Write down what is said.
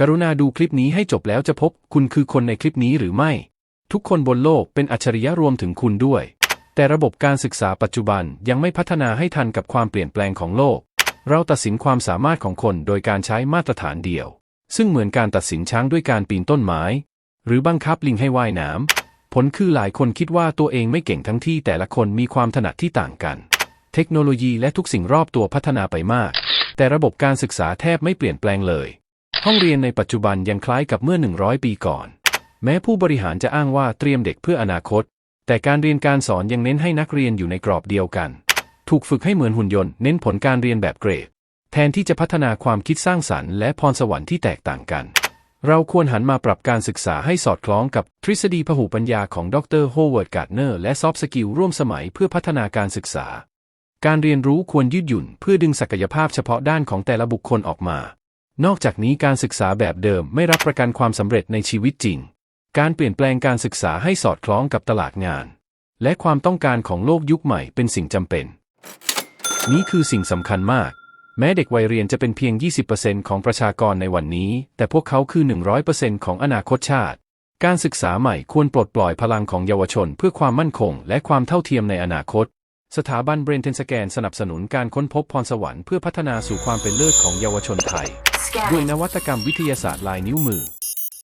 กรุณาดูคลิปนี้ให้จบแล้วจะพบคุณคือคนในคลิปนี้หรือไม่ ทุกคนบนโลกเป็นอัจฉริยะรวมถึงคุณด้วย แต่ระบบการศึกษาปัจจุบันยังไม่พัฒนาให้ทันกับความเปลี่ยนแปลงของโลก เราตัดสินความสามารถของคนโดยการใช้มาตรฐานเดียว ซึ่งเหมือนการตัดสินช้างด้วยการปีนต้นไม้ หรือบังคับลิงให้ว่ายน้ำผลคือหลายคนคิดว่าตัวเองไม่เก่งทั้งที่แต่ละคนมีความถนัดที่ต่างกัน เทคโนโลยีและทุกสิ่งรอบตัวพัฒนาไปมาก แต่ระบบการศึกษาแทบไม่เปลี่ยนแปลงเลย ห้องเรียนในปัจจุบันยังคล้ายกับเมื่อ 100 ปีก่อน แม้ผู้บริหารจะอ้างว่าเตรียมเด็กเพื่ออนาคต แต่การเรียนการสอนยังเน้นให้นักเรียนอยู่ในกรอบเดียวกัน ถูกฝึกให้เหมือนหุ่นยนต์เน้นผลการเรียนแบบเกรด แทนที่จะพัฒนาความคิดสร้างสรรค์และพรสวรรค์ที่แตกต่างกัน เราควรหันมาปรับการศึกษาให้สอดคล้องกับทฤษฎีพหุปัญญาของดรโฮเวิร์ดการ์เนอร์และซอฟต์สกิลร่วมสมัยเพื่อพัฒนาการศึกษา การเรียนรู้ควรยืดหยุ่น เพื่อดึงศักยภาพเฉพาะด้านของแต่ละบุคคลออกมา นอกจากนี้การศึกษาแบบเดิมไม่รับประกันความสำเร็จในชีวิตจริง การเปลี่ยนแปลงการศึกษาให้สอดคล้องกับตลาดงาน และความต้องการของโลกยุคใหม่เป็นสิ่งจำเป็น นี้คือสิ่งสำคัญมาก แม้เด็กวัยเรียนจะเป็นเพียง 20%ของประชากรในวันนี้ แต่พวกเขาคือ 100%ของอนาคตชาติ การศึกษาใหม่ควรปลดปล่อยพลังของเยาวชนเพื่อความมั่นคง และความเท่าเทียมในอนาคต สถาบันเบรนเทนสแกนสนับสนุนการค้นพบพรสวรรค์เพื่อพัฒนาสู่ความเป็นเลิศของเยาวชนไทย ด้วยนวัตกรรมวิทยาศาสตร์ลายนิ้วมือ